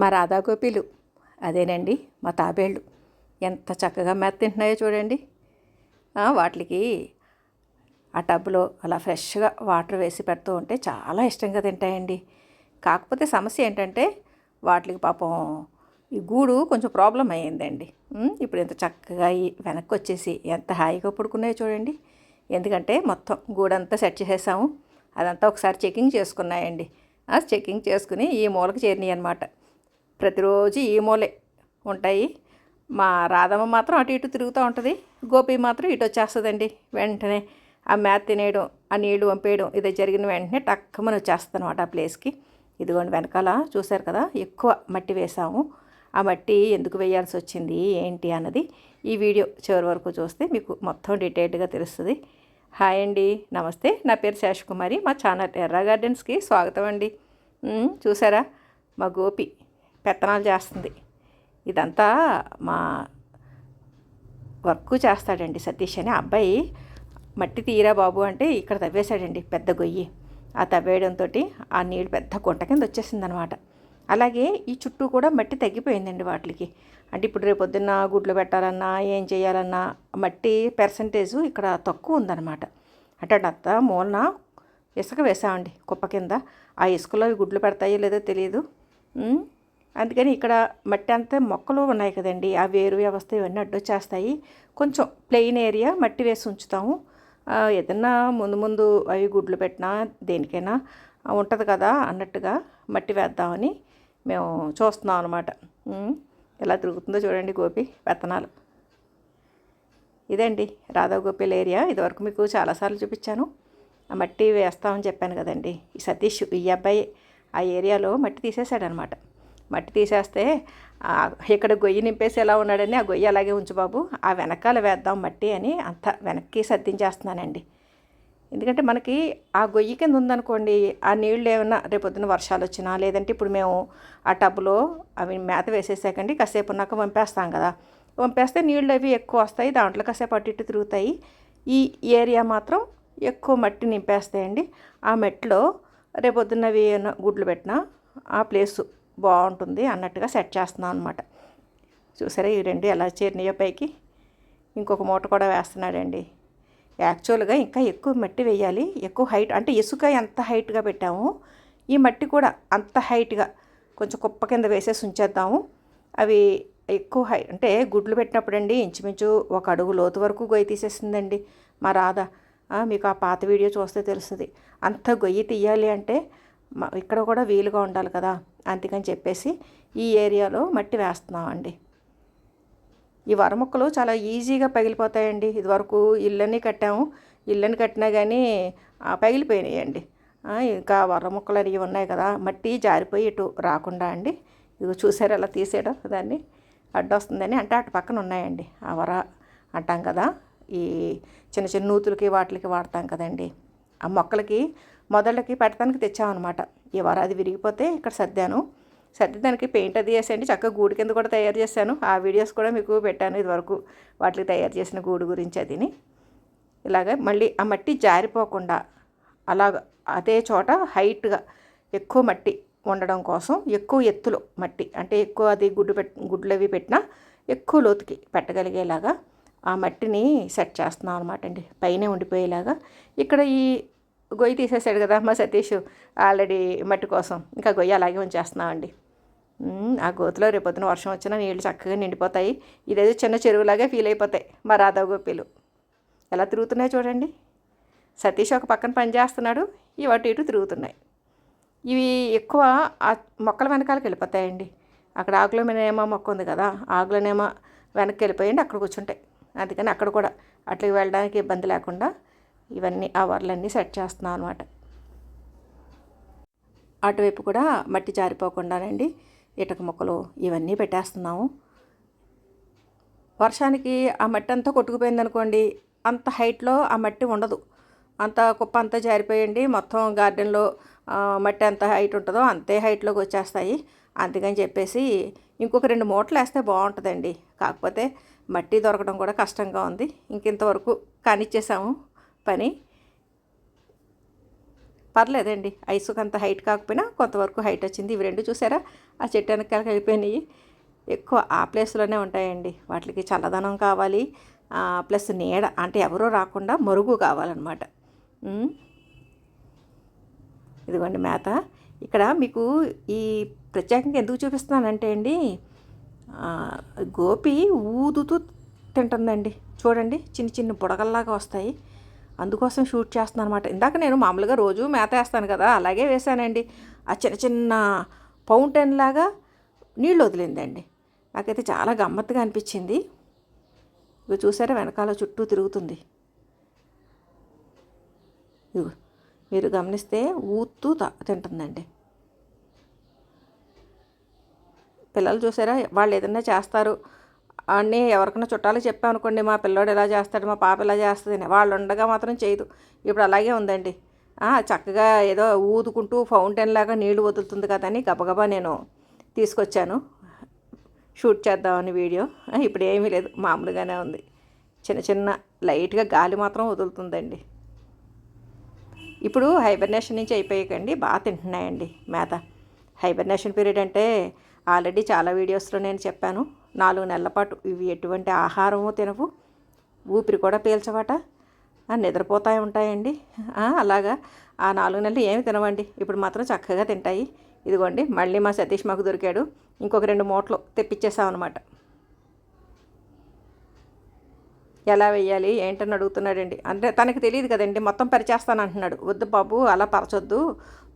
మా రాధాగోపిలు అదేనండి మా తాబేళ్ళు. ఎంత చక్కగా మెత్త తింటున్నాయో చూడండి. వాటికి ఆ టబ్లో అలా ఫ్రెష్గా వాటర్ వేసి పెడుతూ ఉంటే చాలా ఇష్టంగా తింటాయండి. కాకపోతే సమస్య ఏంటంటే వాటికి పాపం ఈ గూడు కొంచెం ప్రాబ్లం అయ్యిందండి. ఇప్పుడు ఎంత చక్కగా వెనక్కి వచ్చేసి ఎంత హాయిగా పడుకున్నాయో చూడండి. ఎందుకంటే మొత్తం గూడంతా సెట్ చేసేసాము. అదంతా ఒకసారి చెకింగ్ చేసుకున్నాయండి. చెకింగ్ చేసుకుని ఈ మూలకి చేరినాయి అనమాట ప్రతిరోజు ఈ మూలే ఉంటాయి. మా రాధమ్మ మాత్రం అటు ఇటు తిరుగుతూ ఉంటుంది. గోపి మాత్రం ఇటు వచ్చేస్తుందండి. వెంటనే ఆ మేత తినేయడం ఆ నీళ్ళు పంపేయడం ఇది జరిగిన వెంటనే టక్కమని వచ్చేస్తుంది అనమాట ఆ ప్లేస్కి. ఇదిగోండి వెనకాల చూశారు కదా ఎక్కువ మట్టి వేసాము. ఆ మట్టి ఎందుకు వేయాల్సి వచ్చింది ఏంటి అన్నది ఈ వీడియో చివరి వరకు చూస్తే మీకు మొత్తం డీటెయిల్డ్గా తెలుస్తుంది. హాయ్ అండి నమస్తే. నా పేరు శేషకుమారి. మా ఛానల్ ఎర్రా గార్డెన్స్కి స్వాగతం అండి. చూసారా మా గోపి పెత్తనాలు చేస్తుంది. ఇదంతా మా వర్క్ చేస్తాడండి సతీష్ అని. అబ్బాయి మట్టి తీరా బాబు అంటే ఇక్కడ తవ్వేశాడండి పెద్ద గొయ్యి. ఆ తవ్వేయడంతో ఆ నీళ్ళు పెద్ద గుంట కింద వచ్చేసిందనమాట. అలాగే ఈ చుట్టూ కూడా మట్టి తగ్గిపోయిందండి వాటికి. అంటే ఇప్పుడు రేపు పొద్దున్న గుడ్లు పెట్టాలన్నా ఏం చేయాలన్నా మట్టి పర్సంటేజ్ ఇక్కడ తక్కువ ఉందన్నమాట అంటే అదంతా మూలన ఇసుక వేసామండి కుప్ప కింద. ఆ ఇసుకలో అవి గుడ్లు పెడతాయో లేదో తెలియదు అందుకని ఇక్కడ మట్టి అంతా మొక్కలు ఉన్నాయి కదండి. ఆ వేరు వ్యవస్థ ఇవన్నీ అడ్డొచ్చేస్తాయి కొంచెం ప్లెయిన్ ఏరియా మట్టి వేసి ఉంచుతాము. ఏదన్నా ముందు ముందు అవి గుడ్లు పెట్టినా దేనికైనా ఉంటుంది కదా అన్నట్టుగా మట్టి వేద్దామని మేము చూస్తున్నాం అనమాట ఎలా తిరుగుతుందో చూడండి గోపి పెత్తనాలు ఇదండి రాధా గోపిల ఏరియా. ఇదివరకు మీకు చాలాసార్లు చూపించాను. ఆ మట్టి వేస్తామని చెప్పాను కదండి. ఈ సతీష్ ఈ అబ్బాయి ఆ ఏరియాలో మట్టి తీసేశాడనమాట మట్టి తీసేస్తే ఇక్కడ గొయ్యి నింపేసి ఎలా ఉన్నాడని ఆ గొయ్యి అలాగే ఉంచు బాబు. ఆ వెనకాల వేద్దాం మట్టి అని అంత వెనక్కి సర్దించేస్తున్నానండి. ఎందుకంటే మనకి ఆ గొయ్యి కింద ఉందనుకోండి ఆ నీళ్ళు ఏమన్నా రేపొద్దున వర్షాలు వచ్చినా లేదంటే ఇప్పుడు మేము ఆ టబ్లో అవి మేత వేసేసాకండి కాసేపు ఉన్నాక వంపేస్తాం కదా. వంపేస్తే నీళ్ళు అవి ఎక్కువ వస్తాయి దాంట్లో కాసేపు అటు ఇటు తిరుగుతాయి. ఈ ఏరియా మాత్రం ఎక్కువ మట్టి నింపేస్తాయండి. ఆ మెట్లో రేపొద్దున్నవి గుడ్లు పెట్టినా ఆ ప్లేసు బాగుంటుంది అన్నట్టుగా సెట్ చేస్తున్నాం అనమాట చూసారా ఈ రెండు ఎలా చేరినాయో పైకి. ఇంకొక మూట కూడా వేస్తున్నాడండి. యాక్చువల్గా ఇంకా ఎక్కువ మట్టి వేయాలి. ఎక్కువ హైట్ అంటే ఇసుక ఎంత హైట్గా పెట్టాము ఈ మట్టి కూడా అంత హైట్గా కొంచెం కుప్ప కింద వేసేసి ఉంచేద్దాము. అవి ఎక్కువ హై అంటే గుడ్లు పెట్టినప్పుడు అండి ఇంచుమించు ఒక అడుగు లోతు వరకు గొయ్యి తీసేసిందండి. మా రాధ మీకు ఆ పాత వీడియో చూస్తే తెలుస్తుంది. అంత గొయ్యి తీయాలి అంటే ఇక్కడ కూడా వీలుగా ఉండాలి కదా అందుకని చెప్పేసి ఈ ఏరియాలో మట్టి వేస్తున్నామండి. ఈ వరముక్కలు చాలా ఈజీగా పగిలిపోతాయండి. ఇదివరకు ఇళ్ళని కట్టాము. ఇళ్ళని కట్టినా కానీ పగిలిపోయినాయండి. ఇంకా వరముక్కలు అనేవి ఉన్నాయి కదా మట్టి జారిపోయి ఇటు రాకుండా అండి. ఇది చూసారు ఎలా తీసేయడం దాన్ని? అడ్డొస్తుందని అంటే అటు పక్కన ఉన్నాయండి. ఆ వర అంటాం కదా ఈ చిన్న చిన్న నూతులకి వాటికి వాడతాం కదండి. ఆ మొక్కలకి మొదళ్ళకి పెట్టడానికి తెచ్చామన్నమాట. ఈ వారం అది విరిగిపోతే ఇక్కడ సర్దాను. సర్ది దానికి పెయింట్ అది వేసేయండి. చక్కగా గూడు కింద కూడా తయారు చేశాను. ఆ వీడియోస్ కూడా మీకు పెట్టాను ఇదివరకు. వాటికి తయారు చేసిన గూడు గురించి అదిని. ఇలాగ మళ్ళీ ఆ మట్టి జారిపోకుండా అలాగ అదే చోట హైట్గా ఎక్కువ మట్టి ఉండడం కోసం ఎక్కువ ఎత్తులో మట్టి అంటే ఎక్కువ అది గుడ్డు పెట్ గుడ్లు అవి పెట్టినా ఎక్కువ లోతుకి పెట్టగలిగేలాగా ఆ మట్టిని సెట్ చేస్తున్నాం అనమాట అండి. పైనే ఉండిపోయేలాగా. ఇక్కడ ఈ గొయ్యి తీసేసాడు కదా మా సతీష్ ఆల్రెడీ మట్టి కోసం. ఇంకా గొయ్యి అలాగే ఉంచేస్తున్నామండి. ఉమ్, ఆ గోతులో రేపొద్దున వర్షం వచ్చినా నీళ్ళు చక్కగా నిండిపోతాయి. ఇదేదో చిన్న చెరువులాగా ఫీల్ అయిపోతాయి మా రాధా గోపిలు. ఎలా తిరుగుతున్నాయి చూడండి. సతీష్ ఒక పక్కన పని చేస్తున్నాడు ఇవి అటు ఇటు తిరుగుతున్నాయి. ఇవి ఎక్కువ ఆ మొక్కల వెనకాలకి వెళ్ళిపోతాయండి. అక్కడ ఆకులనేమో మొక్క ఉంది కదా ఆకులనేమో వెనక్కి వెళ్ళిపోయండి అక్కడ కూర్చుంటాయి. అందుకని అక్కడ కూడా అట్లకి వెళ్ళడానికి ఇబ్బంది లేకుండా ఇవన్నీ ఆ సెట్ చేస్తున్నాం అనమాట అటువైపు కూడా మట్టి జారిపోకుండానండి ఇటుక మొక్కలు ఇవన్నీ పెట్టేస్తున్నాము. వర్షానికి ఆ మట్టి అంతా కొట్టుకుపోయింది అనుకోండి అంత హైట్లో ఆ మట్టి ఉండదు. అంత కుప్ప అంతా జారిపోయండి మొత్తం గార్డెన్లో మట్టి ఎంత హైట్ ఉంటుందో అంతే హైట్లోకి వచ్చేస్తాయి. అందుకని చెప్పేసి ఇంకొక రెండు మూటలు వేస్తే బాగుంటుందండి. కాకపోతే మట్టి దొరకడం కూడా కష్టంగా ఉంది. ఇంకింతవరకు కానిచ్చేసాము. పని. పర్లేదండి. ఐసుకు అంత హైట్ కాకపోయినా కొంతవరకు హైట్ వచ్చింది. ఇవి రెండు చూసారా? ఆ చెట్టు వెనకాల వెళ్ళిపోయినాయి. ఎక్కువ ఆ ప్లేస్లోనే ఉంటాయండి. వాటికి చల్లదనం కావాలి. ప్లస్ నీడ అంటే ఎవరూ రాకుండా మరుగు కావాలన్నమాట. ఇదిగోండి మేత. ఇక్కడ మీకు ఈ ప్రత్యేకంగా ఎందుకు చూపిస్తున్నానంటే అండి గోపి ఊదుతూ తింటుందండి. చూడండి చిన్న చిన్న బుడగల్లాగా వస్తాయి. అందుకోసం షూట్ చేస్తున్నాను అనమాట ఇందాక నేను మామూలుగా రోజు మేత వేస్తాను కదా అలాగే వేసానండి ఆ చిన్న చిన్న ఫౌంటైన్ లాగా నీళ్ళు వదిలిందండి. నాకైతే చాలా గమ్మత్తుగా అనిపించింది. ఇవి చూసారా వెనకాల చుట్టూ తిరుగుతుంది. ఇదిగో మీరు గమనిస్తే ఊతూ తా తింటుందండి. పిల్లలు చూసారా వాళ్ళు ఏదైనా చేస్తారు. అని ఎవరికైనా చుట్టాలు చెప్పామనుకోండి మా పిల్లోడు ఇలా చేస్తాడు మా పాప ఇలా చేస్తుంది వాళ్ళు ఉండగా మాత్రం చేయదు. ఇప్పుడు అలాగే ఉందండి. చక్కగా ఏదో ఊదుకుంటూ ఫౌంటైన్ లాగా నీళ్ళు వదులుతుంది కదా అని గబగబా నేను తీసుకొచ్చాను. షూట్ చేద్దామని వీడియో. ఇప్పుడు ఏమీ లేదు మామూలుగానే ఉంది. చిన్న చిన్న లైట్గా గాలి మాత్రం వదులుతుందండి. ఇప్పుడు హైబర్నేషన్ నుంచి అయిపోయాకండి బాగా తింటున్నాయండి మేత. హైబర్నేషన్ పీరియడ్ అంటే ఆల్రెడీ చాలా వీడియోస్లో నేను చెప్పాను నాలుగు నెలల పాటు ఇవి ఎటువంటి ఆహారము తినవు. ఊపిరి కూడా పీల్చవట. నిద్రపోతాయి ఉంటాయండి. అలాగా. ఆ నాలుగు నెలలు ఏమి తినవండి. ఇప్పుడు మాత్రం చక్కగా తింటాయి. ఇదిగోండి మళ్ళీ మా సతీష్ మాకు దొరికాడు. ఇంకొక రెండు మూటలు తెప్పించేసామన్నమాట ఎలా వేయాలి ఏంటని అడుగుతున్నాడండి. అంటే తనకి తెలియదు కదండి మొత్తం పరిచేస్తాను అంటున్నాడు. వద్దు బాబు అలా పరచొద్దు.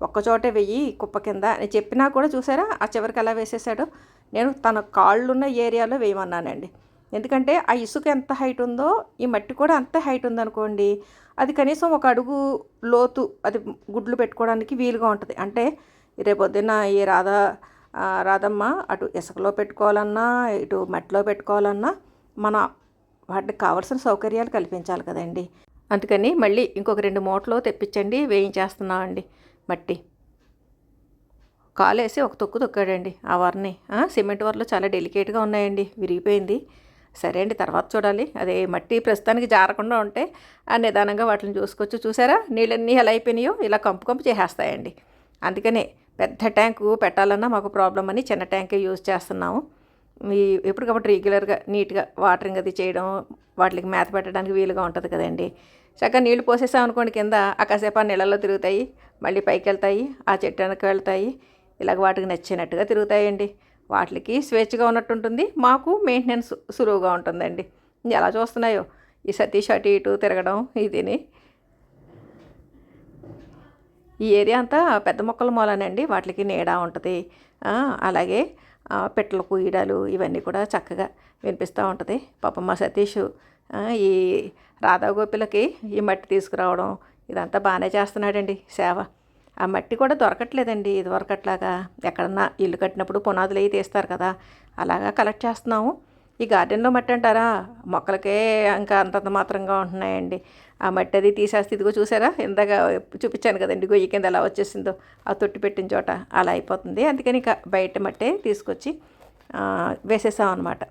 ఒక్కచోటే వెయ్యి కుప్ప కింద. అని చెప్పినా కూడా చూసారా ఆ చివరికి ఎలా వేసేసాడో? నేను తన కాళ్ళున్న ఏరియాలో వేయమన్నానండి. ఎందుకంటే ఆ ఇసుక ఎంత హైట్ ఉందో ఈ మట్టి కూడా అంత హైట్ ఉందనుకోండి అది కనీసం ఒక అడుగు లోతు అది గుడ్లు పెట్టుకోవడానికి వీలుగా ఉంటుంది. అంటే రేపొద్దున ఈ రాధా రాధమ్మ అటు ఇసుకలో పెట్టుకోవాలన్నా ఇటు మట్టిలో పెట్టుకోవాలన్నా మన వాటికి కావాల్సిన సౌకర్యాలు కల్పించాలి కదండి. అందుకని మళ్ళీ ఇంకొక రెండు మూటలు తెప్పించండి వేయించేస్తున్నామండి మట్టి. కాలేసి ఒక తొక్కు తొక్కాడండి ఆ వరని. సిమెంట్ వరలు చాలా డెలికేట్గా ఉన్నాయండి విరిగిపోయింది. సరే అండి తర్వాత చూడాలి. అదే మట్టి ప్రస్తుతానికి జారకుండా ఉంటే ఆ నిదానంగా వాటిని చూసుకోవచ్చు. చూసారా? నీళ్ళన్నీ ఎలా అయిపోయినాయో? ఇలా కంపు కంపు చేసేస్తాయండి. అందుకనే పెద్ద ట్యాంకు పెట్టాలన్నా మాకు ప్రాబ్లం అని చిన్న ట్యాంకే యూజ్ చేస్తున్నాము. ఎప్పటికప్పుడు రెగ్యులర్గా నీట్గా వాటరింగ్ అది చేయడం వాటికి మేత పెట్టడానికి వీలుగా ఉంటుంది కదండి. చక్కగా నీళ్ళు పోసేసామనుకోండి కింద ఆ కాసేపు ఆ నీళ్ళల్లో తిరుగుతాయి మళ్ళీ పైకి వెళ్తాయి ఆ చెట్టు వెనక వెళ్తాయి ఇలాగ వాటికి నచ్చినట్టుగా తిరుగుతాయండి. వాటికి స్వేచ్ఛగా ఉన్నట్టు ఉంటుంది మాకు మెయింటెనెన్స్ సులువుగా ఉంటుందండి. ఎలా చూస్తున్నాయో ఈ సతీష్ అటు ఇటు తిరగడం ఇదిని. ఈ ఏరియా అంతా పెద్ద మొక్కల మూలనండి వాటికి నీడ ఉంటుంది. అలాగే పిట్టల కుయ్యడాలు ఇవన్నీ కూడా చక్కగా వినిపిస్తూ ఉంటుంది. పాపం మా సతీష్ ఈ రాధా గోపిలకి ఈ మట్టి తీసుకురావడం ఇదంతా బాగానే చేస్తున్నాడండి సేవ. ఆ మట్టి కూడా దొరకట్లేదండి ఇదివరకట్లాగా ఎక్కడన్నా ఇల్లు కట్టినప్పుడు పునాదులు అవి తీస్తారు కదా అలాగా కలెక్ట్ చేస్తున్నాము. ఈ గార్డెన్లో మట్టి అంటారా? మొక్కలకే ఇంకా అంతంత మాత్రంగా ఉంటున్నాయండి. ఆ మట్టి అది తీసేస్తే ఇదిగో చూసారా? ఇందాక చూపించాను కదండి గొయ్యి కింద ఎలా వచ్చేసిందో. ఆ తొట్టి పెట్టిన చోట అలా అయిపోతుంది. అందుకని ఇక బయట మట్టే తీసుకొచ్చి వేసేసాం అనమాట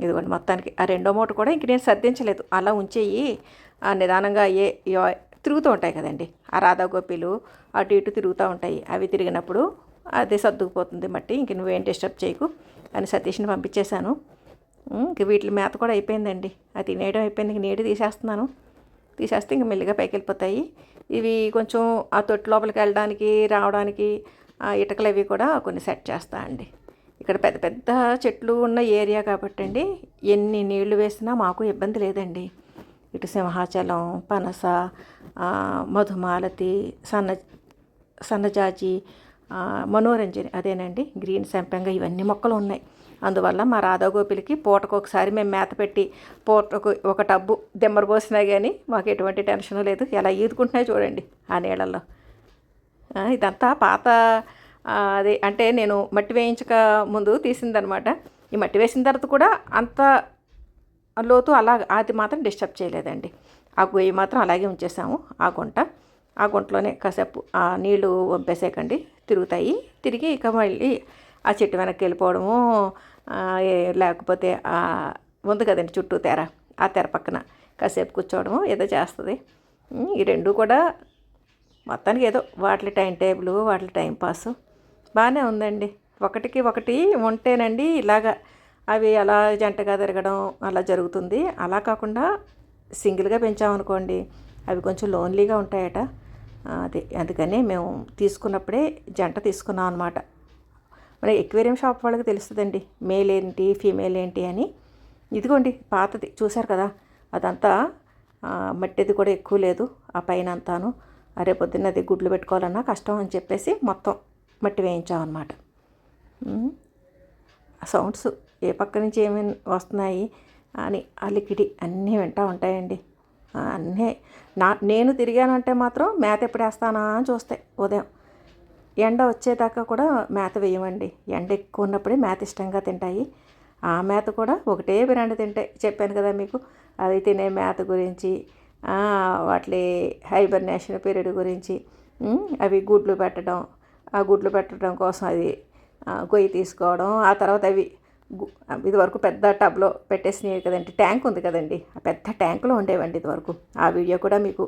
ఇదిగోండి మొత్తానికి ఆ రెండో మూట కూడా ఇంక నేను సర్దించలేదు. అలా ఉంచేయి ఆ నిదానంగా ఏ యో- తిరుగుతూ ఉంటాయి కదండి. ఆ రాధా గోపీలు అటు ఇటు తిరుగుతూ ఉంటాయి. అవి తిరిగినప్పుడు అదే సర్దుకుపోతుంది మట్టి. ఇంక నువ్వేం డిస్టర్బ్ చేయకు అని సతీష్ని పంపించేశాను. ఇంక వీటి మేత కూడా అయిపోయిందండి. అది తినేయడం అయిపోయింది. ఇంక నీటి తీసేస్తున్నాను. తీసేస్తే ఇంక మెల్లిగా పైకి వెళ్ళిపోతాయి ఇవి కొంచెం ఆ తొట్టి లోపలికి వెళ్ళడానికి రావడానికి ఆ ఇటుకలు అవి కూడా కొన్ని సెట్ చేస్తా అండి. ఇక్కడ పెద్ద పెద్ద చెట్లు ఉన్న ఏరియా కాబట్టి అండి ఎన్ని నీళ్ళు వేసినా మాకు ఇబ్బంది లేదండి. ఇటు సింహాచలం పనస మధుమాలతి సన్న సన్నజాజి మనోరంజని అదేనండి గ్రీన్ సంపంగ ఇవన్నీ మొక్కలు ఉన్నాయి. అందువల్ల మా రాధాగోపిలకి పూటకు ఒకసారి మేము మేత పెట్టి పూటకు ఒక టబ్బు దెమ్మర పోసినా కానీ మాకు ఎటువంటి టెన్షన్ లేదు. ఎలా ఈదుకుంటున్నాయి చూడండి ఆ నీళ్ళల్లో. ఇదంతా పాత అది అదే అంటే నేను మట్టి వేయించక ముందు తీసిందనమాట. ఈ మట్టి వేసిన తర్వాత కూడా అంత లోతు అలా అది మాత్రం డిస్టర్బ్ చేయలేదండి. ఆ గొయ్యి మాత్రం అలాగే ఉంచేసాము. ఆ గుంట ఆ గుంటలోనే కాసేపు ఆ నీళ్ళు వంపేసేకండి తిరుగుతాయి. తిరిగి ఇక మళ్ళీ ఆ చెట్టు వెనక్కి వెళ్ళిపోవడము లేకపోతే ఉంది కదండి చుట్టూ తెర ఆ తెర పక్కన కాసేపు కూర్చోవడము ఏదో చేస్తుంది. ఈ రెండు కూడా మొత్తానికి ఏదో వాటి టైం టేబుల్ వాటి టైం పాస్. బాగానే ఉందండి. ఒకటికి ఒకటి ఉంటేనండి ఇలాగా అవి అలా జంటగా తిరగడం అలా జరుగుతుంది. అలా కాకుండా సింగిల్గా పెంచామనుకోండి అవి కొంచెం లోన్లీగా ఉంటాయట. అది అందుకని మేము తీసుకున్నప్పుడే జంట తీసుకున్నాం అనమాట మన ఎక్వేరియం షాప్ వాళ్ళకి తెలుస్తుందండి. మేల్ ఏంటి ఫీమేల్ ఏంటి అని. ఇదిగోండి పాతది. చూశారు కదా? అదంతా మట్టిది కూడా ఎక్కువ లేదు. ఆ పైన అంతాను అరే పొద్దున్న అది గుడ్లు పెట్టుకోవాలన్నా కష్టం అని చెప్పేసి మొత్తం మట్టి వేయించామన్నమాట. సౌండ్స్ ఏ పక్క నుంచి ఏమేమి వస్తున్నాయి అని అలికిడి అన్నీ వింటూ ఉంటాయండి. అన్నీ. నా నేను తిరిగానంటే మాత్రం మేత ఎప్పుడు వేస్తానా అని చూస్తాయి ఉదయం. ఎండ వచ్చేదాకా కూడా మేత వేయమండి. ఎండ ఎక్కువ ఉన్నప్పుడే మేత ఇష్టంగా తింటాయి. ఆ మేత కూడా ఒకటే బ్రాండ్ తింటాయి చెప్పాను కదా మీకు అది తినే మేత గురించి వాటి హైబర్నేషన్ పీరియడ్ గురించి అవి గుడ్లు పెట్టడం ఆ గుడ్లు పెట్టడం కోసం అది గొయ్యి తీసుకోవడం ఆ తర్వాత అవి ఇదివరకు పెద్ద టబ్లో పెట్టేసినాయి కదండి ట్యాంక్ ఉంది కదండి ఆ పెద్ద ట్యాంకులో ఉండేవండి ఇది వరకు ఆ వీడియో కూడా మీకు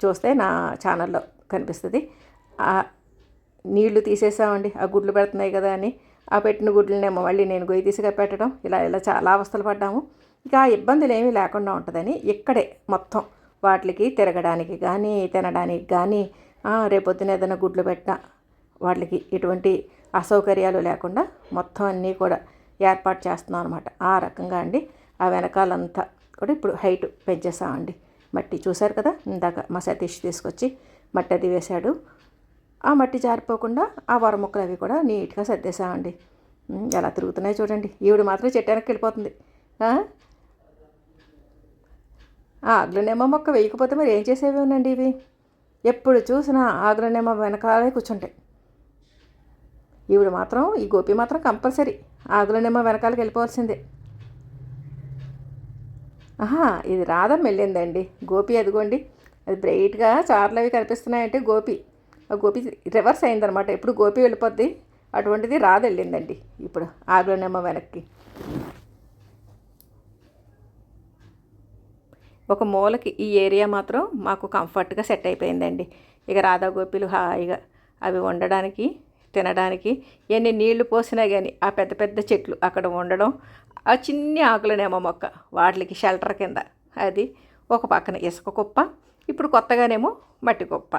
చూస్తే నా ఛానల్లో కనిపిస్తుంది. నీళ్ళు తీసేసామండి. ఆ గుడ్లు పెడుతున్నాయి కదా అని. ఆ పెట్టిన గుడ్లనేమో మళ్ళీ నేను గొయ్యి తీసుగా పెట్టడం. ఇలా ఇలా చాలా అవస్థలు పడ్డాము. ఇక ఆ ఇబ్బందులు ఏమీ లేకుండా ఉంటుందని ఇక్కడే మొత్తం వాటికి తిరగడానికి కానీ తినడానికి కానీ రేపొద్దున ఏదైనా గుడ్లు పెట్టినా వాటికి ఎటువంటి అసౌకర్యాలు లేకుండా మొత్తం అన్నీ కూడా ఏర్పాటు చేస్తున్నాం అనమాట ఆ రకంగా అండి. ఆ వెనకాలంతా కూడా ఇప్పుడు హైట్ పెంచేసామండి. మట్టి చూశారు కదా? ఇందాక మా సతీష్ తీసుకొచ్చి మట్టి అది వేశాడు. ఆ మట్టి జారిపోకుండా ఆ వర ముక్కలు అవి కూడా నీట్గా సర్దేశామండి. ఎలా తిరుగుతున్నాయి చూడండి. ఈవిడ మాత్రం చెట్టు వెనక్కి వెళ్ళిపోతుంది ఆగ్లనేమో మొక్క వేయకపోతే మరి ఏం చేసేవి ఉండండి ఇవి? ఎప్పుడు చూసినా ఆగ్లనేమో వెనకాలే కూర్చుంటాయి. ఈవిడ మాత్రం ఈ గోపి మాత్రం కంపల్సరీ ఆగులనేమో వెనకాలకి వెళ్ళిపోవాల్సిందే. ఆహా ఇది రాధం వెళ్ళిందండి గోపి అదిగోండి. అది బ్రైట్గా చార్లు అవి కనిపిస్తున్నాయంటే గోపి. గోపి రివర్స్ అయిందనమాట ఇప్పుడు గోపి వెళ్ళిపోద్ది? అటువంటిది రాధ వెళ్ళిందండి ఇప్పుడు ఆగులనేమో వెనక్కి. ఒక మూలకి ఈ ఏరియా మాత్రం మాకు కంఫర్ట్గా సెట్ అయిపోయిందండి. ఇక రాధా గోపిలు హాయిగా అవి ఉండడానికి తినడానికి ఎన్ని నీళ్ళు పోసినా కానీ ఆ పెద్ద పెద్ద చెట్లు అక్కడ ఉండడం ఆ చిన్ని ఆకులనేమో మొక్క వాటికి షెల్టర్ కింద. అది ఒక పక్కన ఇసుక కుప్ప ఇప్పుడు కొత్తగానేమో మట్టి కుప్ప.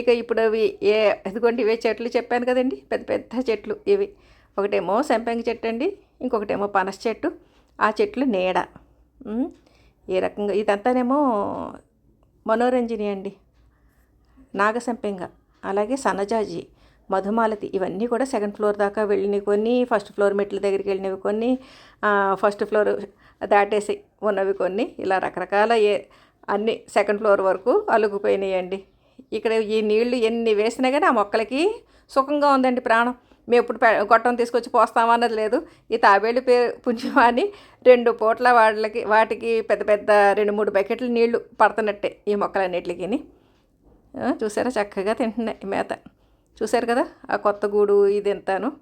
ఇక ఇప్పుడు అవి ఏ ఇదిగోండి ఇవే చెట్లు చెప్పాను కదండి. పెద్ద పెద్ద చెట్లు ఇవి. ఒకటేమో సంపంగి చెట్టు అండి ఇంకొకటేమో పనస చెట్టు. ఆ చెట్లు నీడ. ఏ రకంగా ఇదంతానేమో మనోరంజని అండి. నాగసంపెంగ అలాగే సన్నజాజి మధుమాలతి ఇవన్నీ కూడా సెకండ్ ఫ్లోర్ దాకా వెళ్ళినవి కొన్ని ఫస్ట్ ఫ్లోర్ మెట్ల దగ్గరికి వెళ్ళినవి కొన్ని ఫస్ట్ ఫ్లోర్ దాటేసి ఉన్నవి కొన్ని. ఇలా రకరకాల ఏ అన్ని సెకండ్ ఫ్లోర్ వరకు అలుగుపోయినాయండి. ఇక్కడ ఈ నీళ్ళు ఎన్ని వేసినా కానీ ఆ మొక్కలకి సుఖంగా ఉందండి ప్రాణం. మేము ఎప్పుడు గొట్టం తీసుకొచ్చి పోస్తామన్నది లేదు. ఈ తాబేళ్ళు పే పుణ్యమాని రెండు పూట్ల వాళ్ళకి వాటికి పెద్ద పెద్ద రెండు మూడు బకెట్లు నీళ్ళు పడుతున్నట్టే ఈ మొక్కలన్నిటికి చూసారా? చక్కగా తింటున్నాయి మేత. చూసారు కదా? ఆ కొత్త గూడు ఇది ఎంతాను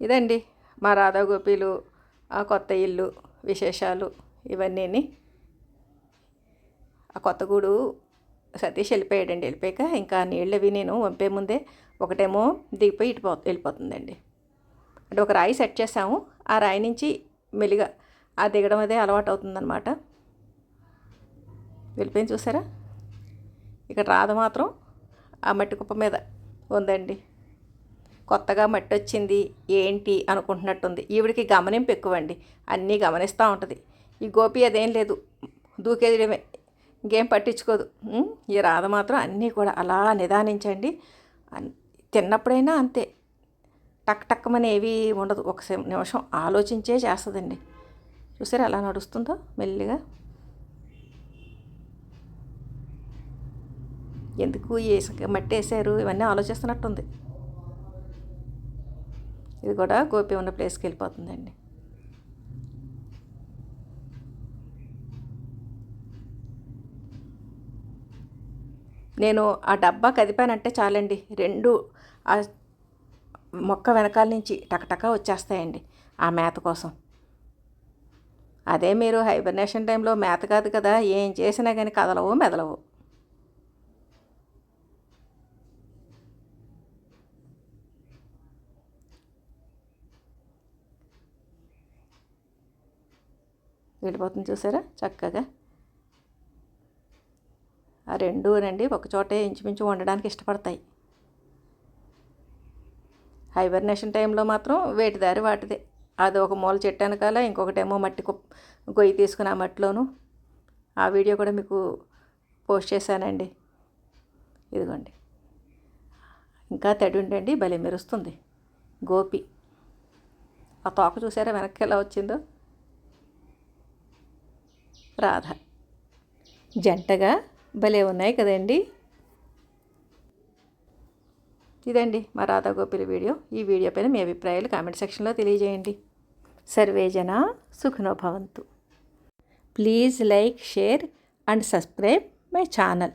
ఇదండి మా రాధా గోపీలు ఆ కొత్త ఇల్లు విశేషాలు ఇవన్నీ ఆ కొత్త గూడు సతీష్ వెళ్ళిపోయాడండి. వెళ్ళిపోయాక ఇంకా నీళ్ళు అవి నేను వంపే ముందే ఒకటేమో దిగిపోయి ఇటు వెళ్ళిపోతుందండి. అంటే ఒక రాయి సెట్ చేసాము. ఆ రాయి నుంచి మెలిగా ఆ దిగడం అదే అలవాటు అవుతుందన్నమాట. వెళ్ళిపోయింది చూసారా? ఇక్కడ రాధ మాత్రం ఆ మట్టి కుప్ప మీద ఉందండి. కొత్తగా మట్టి వచ్చింది ఏంటి అనుకుంటున్నట్టుంది. ఈవిడికి గమనింపు ఎక్కువండి. అన్నీ గమనిస్తూ ఉంటుంది. ఈ గోపి అదేం లేదు. దూకేయడమే ఇంకేం పట్టించుకోదు. ఈ రాధ మాత్రం అన్నీ కూడా అలా నిదానించండి. తిన్నప్పుడైనా అంతే. టక్ టక్కమని ఏవి ఉండదు. ఒక నిమిషం ఆలోచించే చేస్తుందండి. చూసారా అలా నడుస్తుందో మెల్లిగా? ఎందుకు వేస మట్టి వేసారు ఇవన్నీ ఆలోచిస్తున్నట్టుంది. ఇది కూడా గోపి ఉన్న ప్లేస్కి వెళ్ళిపోతుందండి. నేను ఆ డబ్బా కదిపానంటే చాలండి. రెండు ఆ మొక్క వెనకాల నుంచి టకటక వచ్చేస్తాయండి ఆ మేత కోసం. అదే మీరు హైబర్నేషన్ టైంలో మేత కాదు కదా ఏం చేసినా కానీ కదలవు మెదలవు. వెళ్ళిపోతుంది చూసారా? చక్కగా. ఆ రెండు రండి ఒక చోటే ఇంచుమించు వండడానికి ఇష్టపడతాయి. హైబర్నేషన్ టైంలో మాత్రం వేటి దారి వాటిదే. అది ఒక మూల చెట్టు వెనకాల ఇంకొకటేమో మట్టి గొయ్యి తీసుకుని ఆ మట్టిలోను ఆ వీడియో కూడా మీకు పోస్ట్ చేశానండి. ఇదిగోండి. ఇంకా తడి ఉండండి భలే మెరుస్తుంది. గోపి. ఆ తోక చూసారా వెనక్కి ఎలా వచ్చిందో? రాధ. జంటగా భలే ఉన్నాయి కదండి. ఇదండి మా రాధా గోపిల వీడియో. ఈ వీడియో పైన మీ అభిప్రాయాలు కామెంట్ సెక్షన్లో తెలియజేయండి. సర్వేజన సుఖనోభవంతు please like share and subscribe my channel.